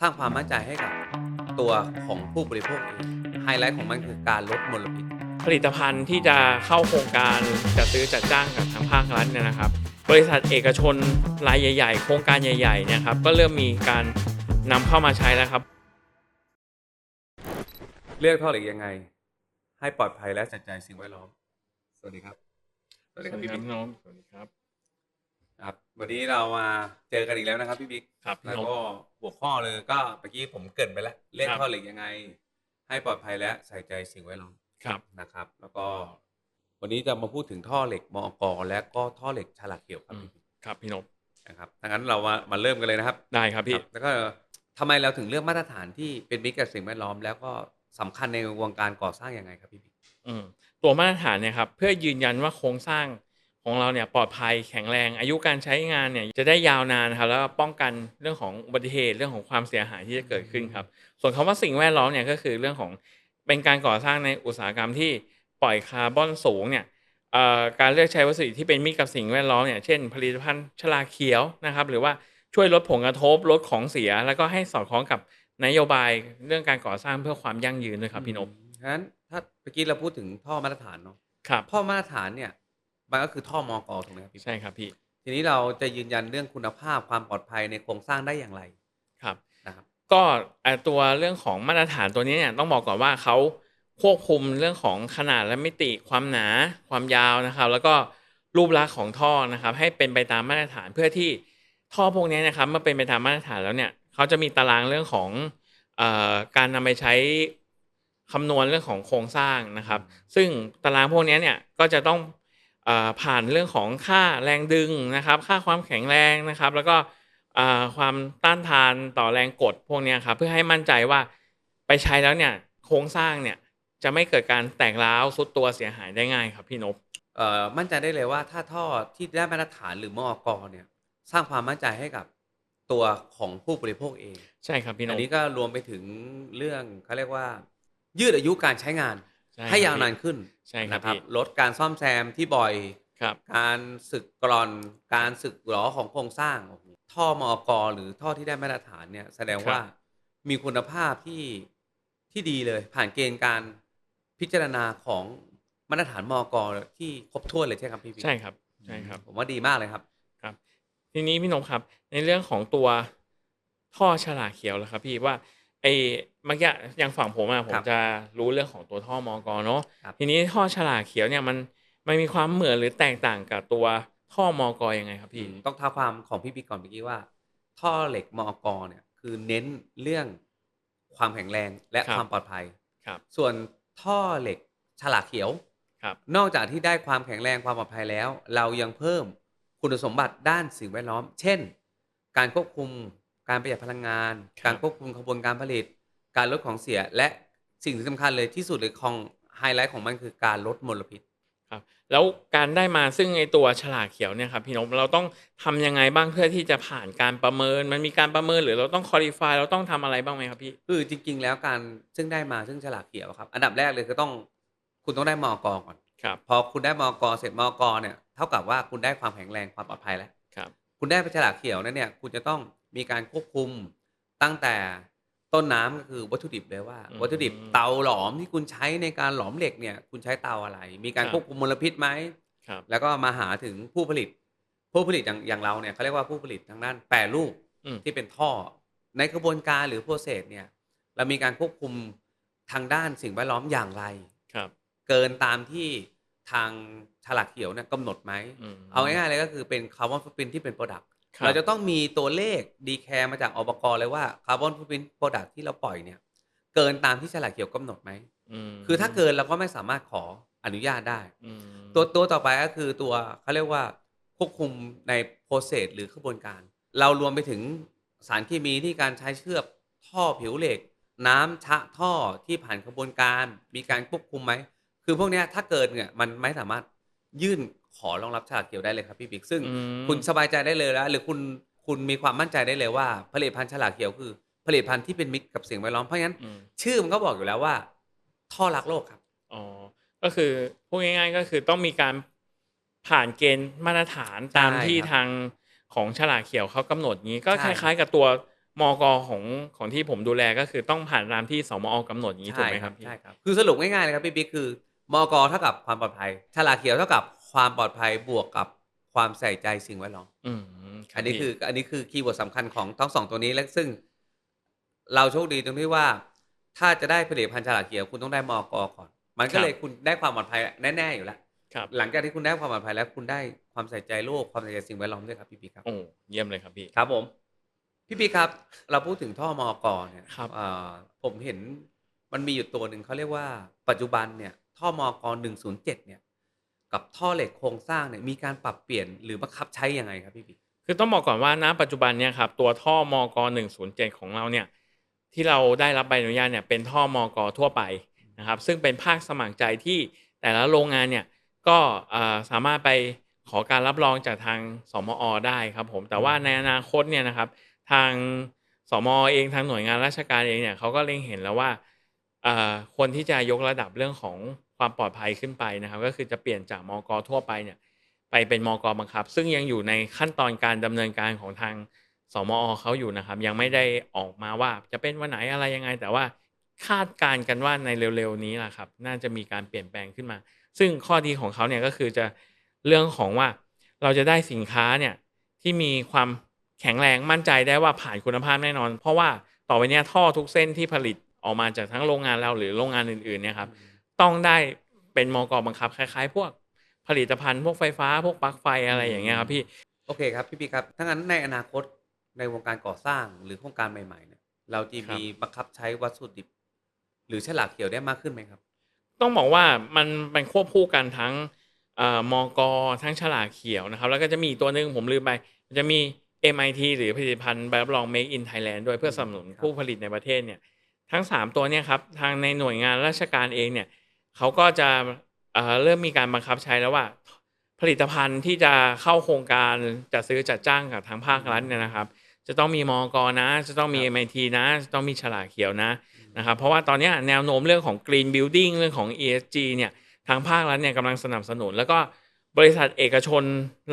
สร้างความมั่นใจให้กับตัวของผู้บริโภคเองไฮไลท์ของมันคือการลดมลพิษ ผลิตภัณฑ์ที่จะเข้าโครงการจัดซื้อจัดจ้างกับทางภาครัฐเนี่ยนะครับ บริษัทเอกชนรายใหญ่ ๆ โครงการใหญ่ๆเนี่ยครับก็เริ่มมีการนำเข้ามาใช้แล้วครับ เลือกท่อเหล็กยังไง ให้ปลอดภัยและใส่ใจสิ่งแวดล้อม สวัสดีครับ สวัสดีครับพี่บิ๊กน้องสวัสดีครับ ครับ วันนี้เรามาเจอกันอีกแล้วนะครับพี่บิ๊ก ครับพี่แล้วนพก็ หัวข้อเลยก็เมื่อกี้ผมเกรินไปแล้วเลือกครับท่อเหล็กยังไง ให้ปลอดภัยและใส่ใจสิ่งแวดล้อมครับนะครับ แล้วก็ วันนี้จะมาพูดถึงท่อเหล็กมอกและก็ท่อเหล็กฉลากเขียวครับอืมพี่บิ๊กครับพี่นพนะครับดังนั้นเรามามาเริ่มกันเลยนะครับ ได้ครับพี่ครับแล้วก็ทำไมเราถึงเลือกมาตรฐานที่เป็นมิตรกับสิ่งแวดล้อม แล้วก็สำคัญในวงการก่อสร้างยังไงครับพี่บิ๊กอืมตัวมาตรฐานเนี่ยครับเพื่อยืนยันว่าโครงสร้าง ของเราเนี่ยปลอดภัยแข็งแรง อายุการใช้งานเนี่ยจะได้ยาวนานนะครับแล้วก็ป้องกันเรื่องของอุบัติเหตุเรื่องของความเสียหายที่จะเกิดขึ้นครับ ส่วนคำว่าสิ่งแวดล้อมเนี่ยก็คือเรื่องของเป็นการก่อสร้างในอุตสาหกรรมที่ปล่อยคาร์บอนสูงเนี่ยเอ่อการเลือกใช้วัสดุที่เป็นมิตรกับสิ่งแวดล้อมเนี่ยเช่น ผลิตภัณฑ์ฉลากเขียวนะครับหรือว่าช่วยลดผลกระทบลดของเสีย แล้วก็ให้สอดคล้องกับนโยบายเรื่องการก่อสร้างเพื่อความยั่งยืนด้วยครับพี่นพฉะนั้นถ้าเมื่อกี้เราพูดถึงท่อมาตรฐานเนาะครับท่อมาตรฐานเนี่ย มันก็คือท่อมอกถูกไหมครับพี่ใช่ครับพี่ ทีนี้เราจะยืนยันเรื่องคุณภาพความปลอดภัยในโครงสร้างได้อย่างไรครับนะครับก็อ่าตัวเรื่องของมาตรฐานตัวนี้เนี่ยต้องบอกก่อนว่าเขาควบคุมเรื่องของขนาดและมิติความหนาความยาวนะครับ แล้วก็รูปลักษณ์ของท่อนะครับ ให้เป็นไปตามมาตรฐานเพื่อที่ท่อพวกนี้นะครับเมื่อเป็นไปตามมาตรฐานแล้วเนี่ยเขาจะมีตารางเรื่องของเอ่อการนำไปใช้คำนวณเรื่องของโครงสร้างนะครับ ซึ่งตารางพวกนี้เนี่ยก็จะต้องเออ ผ่านเรื่องของค่าแรงดึงนะครับ ค่าความแข็งแรงนะครับ แล้วก็อ่าความต้านทานต่อแรงกดพวกเนี้ยครับเพื่อให้มั่นใจว่าไปใช้แล้วเนี่ยโครงสร้างเนี่ยจะไม่เกิดการแตกร้าวสุดตัวเสียหายได้ง่ายครับพี่นพเอ่อมั่นใจได้เลยว่าถ้าท่อที่ได้มาตรฐานหรือมอกเนี่ยสร้างความมั่นใจให้กับตัวของผู้บริโภคเอง ใช่ครับพี่นอัพนนี้ก็รวมไปถึงเรื่องเขาเรียกว่า ยืดอายุการใช้งานช่ ให้ครับยาวนานพี่ขึ้นใช่ครับนะพี่ลดการซ่อมแซมที่บ่อยครับการสึกกร่อนการสึกหรอของโครงสร้างโอ้โหท่อมอกหรือท่อที่ได้มาตรฐานเนี่ย แสดงว่ามีคุณภาพที่ที่ดีเลย ผ่านเกณฑ์การพิจารณาของมาตรฐานมอกที่ครบถ้วนเลยใช่ไหมครับพี่บิ๊กใช่ครับใช่ครับ ผมว่าดีมากเลยครับครับ ทีนี้พี่นพครับ ในเรื่องของตัวท่อฉลากเขียวแล้วครับ พี่ว่า ไอ้เมื่อกี้อย่างฝั่งผมอะผมครับจะรู้เรื่องของตัวท่อมอกเนาะครับทีนี้ท่อฉลากเขียวเนี่ยมันมันมีความเหมือนหรือแตกต่างกับตัวท่อมอกยังไงครับพี่ต้องท้าความของพี่บิ๊กก่อนเมื่อกี้ว่า ท่อเหล็กมอกเนี่ยคือเน้นเรื่องความแข็งแรงและครับความปลอดภัยครับ ส่วนท่อเหล็กฉลากเขียวครับนอกจากที่ได้ความแข็งแรงความปลอดภัยแล้ว เรายังเพิ่มคุณสมบัติด้านสิ่งแวดล้อม เช่น การควบคุม การประหยัดพลังงาน การควบคุมกระบวนการผลิต การลดของเสียและสิ่งที่สำคัญเลยที่สุดเลยของไฮไลท์ของมันคือการลดมลพิษครับแล้วการได้มาซึ่งไอตัวฉลากเขียวเนี่ยครับพี่นพเราต้องทำยังไงบ้างเพื่อที่จะผ่านการประเมิน มันมีการประเมินหรือเราต้องคอลี่ฟายเราต้องทำอะไรบ้างไหมครับพี่คือจริง ๆ แล้วการซึ่งได้มาซึ่งฉลากเขียวอะครับ อันดับแรกเลยคือต้องคุณต้องได้มอกก่อนครับพอคุณได้มอกเสร็จมอกเนี่ยเท่ากับว่าคุณได้ความแข็งแรงความปลอดภัยแล้วครับ คุณได้ฉลากเขียวนั้นเนี่ย คุณจะต้อง มีการควบคุมตั้งแต่ต้นน้ำก็คือวัตถุดิบเลยว่าอืมวัตถุดิบเตาหลอมที่คุณใช้ในการหลอมเหล็กเนี่ย คุณใช้เตาอะไร มีการครับควบคุมมลพิษไหมครับแล้วก็มาหาถึงผู้ผลิต ผู้ผลิตอย่างอย่างเราเนี่ยเขาเรียกว่าผู้ผลิตทางด้านแปรรูปอืมที่เป็นท่อ ในกระบวนการหรือโปรเซสเนี่ยเรามีการควบคุมทางด้านสิ่งแวดล้อมอย่างไรครับ เกินตามที่ทางฉลากเขียวเนี่ยกำหนดไหมมเอาง่ายๆเลยก็คือเป็นคาร์บอนฟุตพิ้นที่เป็นโปรดักต์ครับ เราจะต้องมีตัวเลขดีแคร์มาจากอบกเลยว่าคาร์บอนฟุตพิ้นโปรดักต์ที่เราปล่อยเนี่ย เกินตามที่ฉลากเขียวกำหนดไหมมคือถ้าเกินเราก็ไม่สามารถขออนุญาตได้อืมตัวตัวต่อไปก็คือตัวเขาเรียกว่าควบคุมในโปรเซสหรือกระบวนการ เรารวมไปถึงสารเคมีที่การใช้เชือกท่อผิวเหล็ก น้ำชะท่อที่ผ่านกระบวนการ มีการควบคุมไหมคือพวกเนี้ยถ้าเกินเนี่ยมันไม่สามารถยื่น ขอรองรับฉลากเขียวได้เลยครับพี่บิ๊กซึ่งอืมคุณสบายใจได้เลยแล้วหรือคุณคุณมีความมั่นใจได้เลยว่าผลิตภัณฑ์ฉลากเขียวคือ ผลิตภัณฑ์ที่เป็นมิตรกับสิ่งแวดล้อมเพราะงั้นอืมชื่อมันก็บอกอยู่แล้วว่า ท่อรักโลกครับอ๋อก็คือพูดง่าย ๆ ก็คือต้องมีการผ่านเกณฑ์มาตรฐานตามใช่ที่ครับทางของฉลากเขียวเขากำหนดงี้ก็คใช่ล้ายๆ กับตัวมกของของที่ผมดูแลก็คือต้องผ่านตามที่สมอกำหนดอย่างนี้ถูกไหมครับพี่ใช่ครับคือสรุปง่ายๆเลยครับพี่บิ๊กคือมอกเท่ากับความปลอดภัยฉลากเขียวเท่ากับ ความปลอดภัยบวกกับความใส่ใจสิ่งแวดล้อมอืมรับอันนี้พี่คือ อันนี้คือคีย์เวิร์ดสำคัญของทั้งสองตัวนี้และซึ่ง เราโชคดีตรงที่ว่า ถ้าจะได้ผลิตภัณฑ์ฉลากเขียวคุณต้องได้มอกก่อน มันก็เลยคุณได้ความปลอดภัยแน่ๆอยู่แล้วครับหลังจากที่คุณได้ความปลอดภัยแล้วคุณได้ความใส่ใจโลกความใส่ใจสิ่งแวดล้อมด้วยครับพี่บิ๊กครับโอ้เยี่ยมเลยครับพี่ครับผม พี่ปีครับ เราพูดถึงท่อมอกอเนี่ยครับเอ่อผมเห็นมันมีอยู่ตัวหนึ่งเขาเรียกว่า ปัจจุบันเนี่ย ท่อมอกอหนึ่งศูนย์เจ็ดเนี่ย กับท่อเหล็กโครงสร้างเนี่ยมีการปรับเปลี่ยนหรือบังคับใช้ยังไงครับพี่ปีคือต้องบอกก่อนว่าณปัจจุบันเนี่ยครับตัวท่อมก107 ของเราเนี่ยที่เราได้รับใบอนุญาตเนี่ยเป็นท่อมกทั่วไปนะครับ ซึ่งเป็นภาคสมัครใจที่แต่ละโรงงานเนี่ยก็สามารถไปขอการรับรองจากทางสมอได้ครับผมแต่ว่าในอนาคตเนี่ยนะครับทางสมอเองทางหน่วยงานราชการเองเนี่ยเขาก็เล็งเห็นแล้วว่า ควรที่จะยกระดับเรื่องของความปลอดภัยขึ้นไปนะครับ ก็คือจะเปลี่ยนจากมกทั่วไปเนี่ยไปเป็นมกบังคับ ซึ่งยังอยู่ในขั้นตอนการดำเนินการของทางสมอเขาอยู่นะครับ ยังไม่ได้ออกมาว่าจะเป็นวันไหนอะไรยังไง แต่ว่าคาดการกันว่าในเร็วๆนี้แหละครับ น่าจะมีการเปลี่ยนแปลงขึ้นมา ซึ่งข้อดีของเขาเนี่ยก็คือจะเรื่องของว่าเราจะได้สินค้าเนี่ยที่มีความแข็งแรงมั่นใจได้ว่าผ่านคุณภาพแน่นอน เพราะว่าต่อไปเนี้ยท่อทุกเส้นที่ผลิต ออกมาจากทั้งโรงงานเราหรือโรงงานอื่นๆเนี่ยครับต้องได้เป็นมกบังคับคล้าย ๆ พวกผลิตภัณฑ์พวกไฟฟ้าพวกปลั๊กไฟอะไรอย่างเงี้ยครับพี่โอเคครับพี่ปีครับถ้างั้นในอนาคตในวงการก่อสร้างหรือโครงการใหม่ๆเนี่ยเราจะครับมีบังคับใช้วัสดุดิบหรือฉลากเขียวได้มากขึ้นไหมครับ ต้องบอกว่ามันมันควบคู่กันทั้งเอ่อมกทั้งฉลากเขียวนะครับ แล้วก็จะมีอีกตัวหนึ่งผมลืมไปมันจะมี MIT หรือผลิตภัณฑ์ใบรับรอง Make in Thailand ด้วยเพื่อสนับสนุนครับผู้ผลิตในประเทศเนี่ย ทั้ง 3 ตัวเนี่ยครับทางในหน่วยงานราชการเองเนี่ยเขาก็จะเอ่อเริ่มมีการบังคับใช้แล้วว่า ผลิตภัณฑ์ที่จะเข้าโครงการจัดซื้อจัดจ้างกับทางภาครัฐเนี่ยนะครับ จะต้องมีมกนะ จะต้องมีครับ MIT นะ จะต้องมีฉลากเขียวนะนะครับเพราะว่าตอนเนี้ยแนวโน้มเรื่องของ Green Building เรื่องของ ESG เนี่ยทางภาครัฐเนี่ยกำลังสนับสนุน แล้วก็บริษัทเอกชน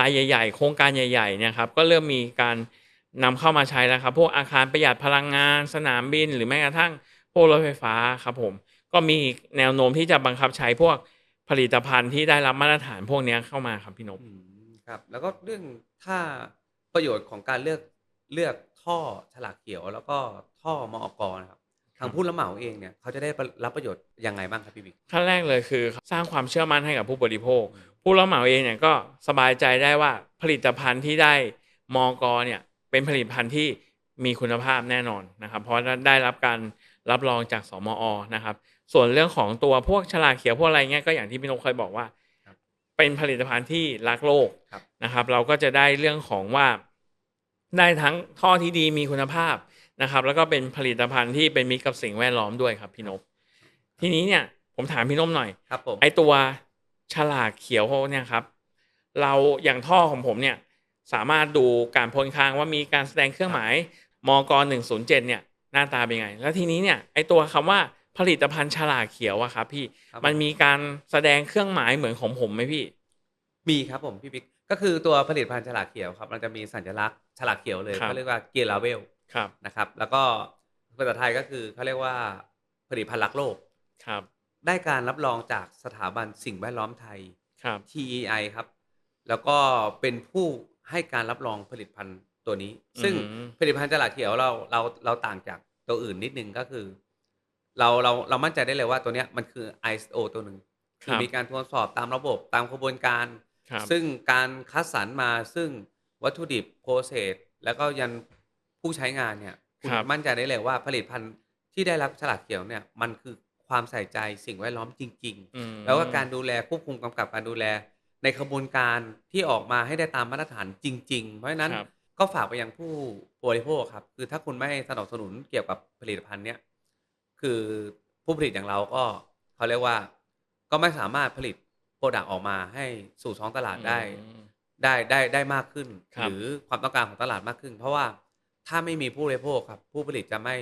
รายใหญ่ ๆ โครงการใหญ่ๆเนี่ยครับก็เริ่มมีการ นำเข้ามาใช้แล้วครับ พวกอาคารประหยัดพลังงานสนามบิน หรือแม้กระทั่งพวกรถไฟฟ้าครับผม ก็มีแนวโน้มที่จะบังคับใช้พวกผลิตภัณฑ์ที่ได้รับมาตรฐานพวกเนี้ยเข้ามาครับพี่นพอืมครับแล้วก็เรื่องถ้าประโยชน์ของการเลือกเลือกท่อฉลากเขียว แล้วก็ท่อมอกนะครับทางผู้รับเหมาเองเนี่ยเขาจะได้รับประโยชน์ยังไงบ้างครับพี่บิ๊กขั้นแรกเลยคือ สร้างความเชื่อมั่นให้กับผู้บริโภค ผู้รับเหมาเองเนี่ยก็สบายใจได้ว่าผลิตภัณฑ์ที่ได้มอกเนี่ย เป็นผลิตภัณฑ์ที่มีคุณภาพแน่นอนนะครับ เพราะได้รับการรับรองจากสมอนะครับ ส่วนเรื่องของตัวพวกฉลากเขียวพวกอะไรเงี้ยก็อย่างที่พี่นกเคยบอกว่าครับเป็นผลิตภัณฑ์ที่รักโลกครับนะครับ เราก็จะได้เรื่องของว่าได้ทั้งท่อที่ดีมีคุณภาพนะครับ แล้วก็เป็นผลิตภัณฑ์ที่เป็นมิตรกับสิ่งแวดล้อมด้วยครับพี่นพทีนี้เนี่ยผมถามพี่นพหน่อยครับผมไอตัวฉลากเขียวพวกเนี่ยครับ เราอย่างท่อของผมเนี่ย สามารถดูการพ้นค้างว่ามีการแสดงเครื่องหมายมกหนึ่งศูนย์เจ็ดเนี่ยหน้าตาเป็นไง แล้วทีนี้เนี่ยไอตัวคำว่าผลิตภัณฑ์ฉลากเขียวอะครับพี่ครับมันมีการแสดงเครื่องหมายเหมือนของผมไหมพี่ มีครับผมพี่บิ๊กก็คือตัวผลิตภัณฑ์ฉลากเขียวครับมันจะมีสัญลักษณ์ฉลากเขียวเลยครับเขาเรียกว่าเกียร์ลาเวลครับนะครับ แล้วก็ภาษาไทยก็คือเขาเรียกว่าผลิตภัณฑ์รักโลกครับ ได้การรับรองจากสถาบันสิ่งแวดล้อมไทยครับ TEI ครับ แล้วก็เป็นผู้ ให้การรับรองผลิตภัณฑ์ตัวนี้ ซึ่งอืมผลิตภัณฑ์ฉลากเขียวเราเราเราต่างจากตัวอื่นนิดนึงก็คือ เราเราเรามั่นใจได้เลยว่าตัวเนี้ยมันคือ ISO ตัวหนึ่งคคือรับมีการตรวจสอบตามระบบตามกระบวนการครับซึ่งการคัดสรรมาซึ่งวัตถุดิบโปรเซสแล้วก็ยันผู้ใช้งานเนี่ยคุณครับมั่นใจได้เลยว่าผลิตภัณฑ์ที่ได้รับฉลากเขียวเนี่ยมันคือความใส่ใจสิ่งแวดล้อมจริงๆอืมแล้วก็การดูแลควบคุมกำกับการดูแล ในกระบวนการที่ออกมาให้ได้ตามมาตรฐานจริง ๆ เพราะฉะนั้นครับก็ฝากไปยังผู้บริโภคครับ คือถ้าคุณไม่สนับสนุนเกี่ยวกับผลิตภัณฑ์เนี้ยคือผู้ผลิตอย่างเราก็เขาเรียกว่า ก็ไม่สามารถผลิตโปรดักต์ออกมาให้สู่ท้องตลาดได้อืมได้ได้ได้มากขึ้นครับหรือความต้องการของตลาดมากขึ้น เพราะว่าถ้าไม่มีผู้บริโภคครับ ผู้ผลิตจะไม่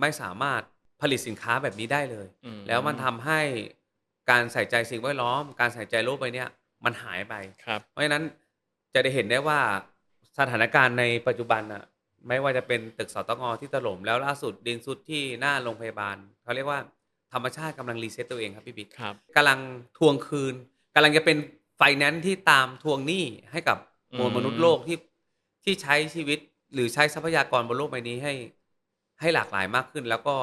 ไม่สามารถผลิตสินค้าแบบนี้ได้เลยอืมแล้วมันทำให้การใส่ใจสิ่งแวดล้อม การใส่ใจโลกใบเนี้ย มันหายไป ครับ เพราะฉะนั้นจะได้เห็นได้ว่าสถานการณ์ในปัจจุบันน่ะไม่ว่าจะเป็นตึกสตงที่ถล่มแล้วล่าสุดดินซุดที่หน้าโรงพยาบาลเขาเรียกว่าธรรมชาติกำลังรีเซ็ตตัวเองครับพี่บิ๊กครับกำลังทวงคืนกำลังจะเป็นไฟแนนซ์ที่ตามทวงหนี้ให้กับมวลอืมมนุษย์โลกที่ที่ใช้ชีวิตหรือใช้ทรัพยากรบนโลกใบนี้ให้ ให้หลากหลายมากขึ้น แล้วก็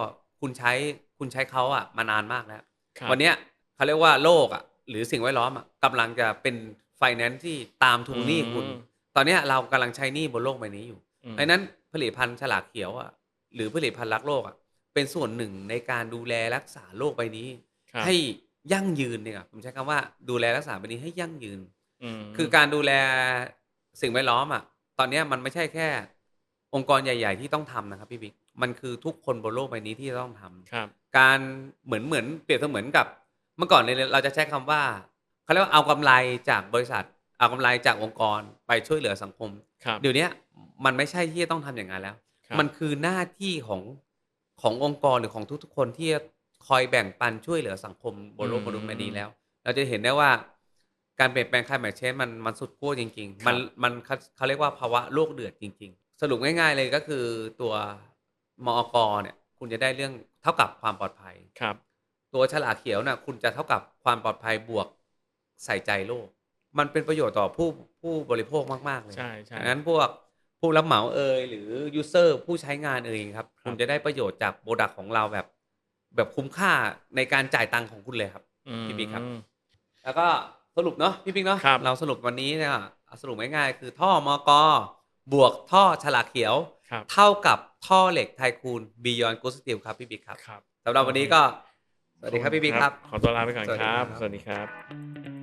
คุณใช้คุณใช้เขาอะมานานมากแล้วครับวันเนี้ยเขาเรียกว่าโลกอะ หรือสิ่งแวดล้อมอะกำลังจะเป็นไฟแนนซ์ที่ตามทวงหนี้คุณอืมตอนเนี้ยเรากำลังใช้หนี้บนโลกใบนี้อยู่อืมดังนั้นผลิตภัณฑ์ฉลากเขียวอะหรือผลิตภัณฑ์รักโลกอะเป็นส่วนหนึ่งในการดูแลรักษาโลกใบนี้ครับให้ยั่งยืนเนี่ยครับผมใช้คำว่าดูแลรักษาใบนี้ให้ยั่งยืนมคือการดูแลสิ่งแวดล้อมอะตอนเนี้ยมันไม่ใช่แค่ องค์กรใหญ่ ๆ ที่ต้องทำนะครับพี่บิ๊กมันคือทุกคนบนโลกใบนี้ที่จะต้องทำครับการเหมือนเหมือนเปรียบเสมือนกับ เมื่อก่อนเนี่ยเราจะใช้คำว่าเขาเรียกว่าเอากำไรจากบริษัท เอากำไรจากองค์กรไปช่วยเหลือสังคมครับเดี๋ยวเนี้ยมันไม่ใช่ที่จะต้องทำอย่างนั้นแล้วครับมันคือหน้าที่ของขององค์กรหรือของทุกๆ คนที่จะคอยแบ่งปันช่วยเหลือสังคมบนโลกมนุษย์ใบนี้แล้ว เราจะเห็นได้ว่าการเปลี่ยนแปลงคลายแมทเชนมันมันสุดขั้วจริง ๆ มันมันเขาเขาเรียกว่าภาวะโลกเดือดจริง ๆ สรุปง่าย ๆ เลยก็คือตัวมอกเนี่ยคุณจะได้เรื่องเท่ากับความปลอดภัยครับ ตัวฉลากเขียวน่ะคุณจะเท่ากับความปลอดภัยบวกใส่ใจโลก มันเป็นประโยชน์ต่อผู้ผู้บริโภคมากๆเลยใช่ใช่ดังนั้นพวกผู้รับเหมาเอยหรือยูเซอร์ผู้ใช้งานเอยครับครับ คุณจะได้ประโยชน์จากโปรดักของเราแบบ แบบคุ้มค่าในการจ่ายตังค์ของคุณเลยครับอืมพี่บิ๊กครับ แล้วก็สรุปเนาะพี่ปิ๊กเนาะครับเราสรุปวันนี้เนี่ยเอาสรุปง่ายๆคือท่อมกบวกท่อฉลากเขียวครับเท่ากับท่อเหล็กไทคูน Beyond Good Steel ครับพี่บิ๊กครับครับสำหรับวันนี้ก็ สวัสดีครับพี่บิ๊กครับ ขอตัวลาไปก่อนสวัสคดีรับครับ สวัสดีครับ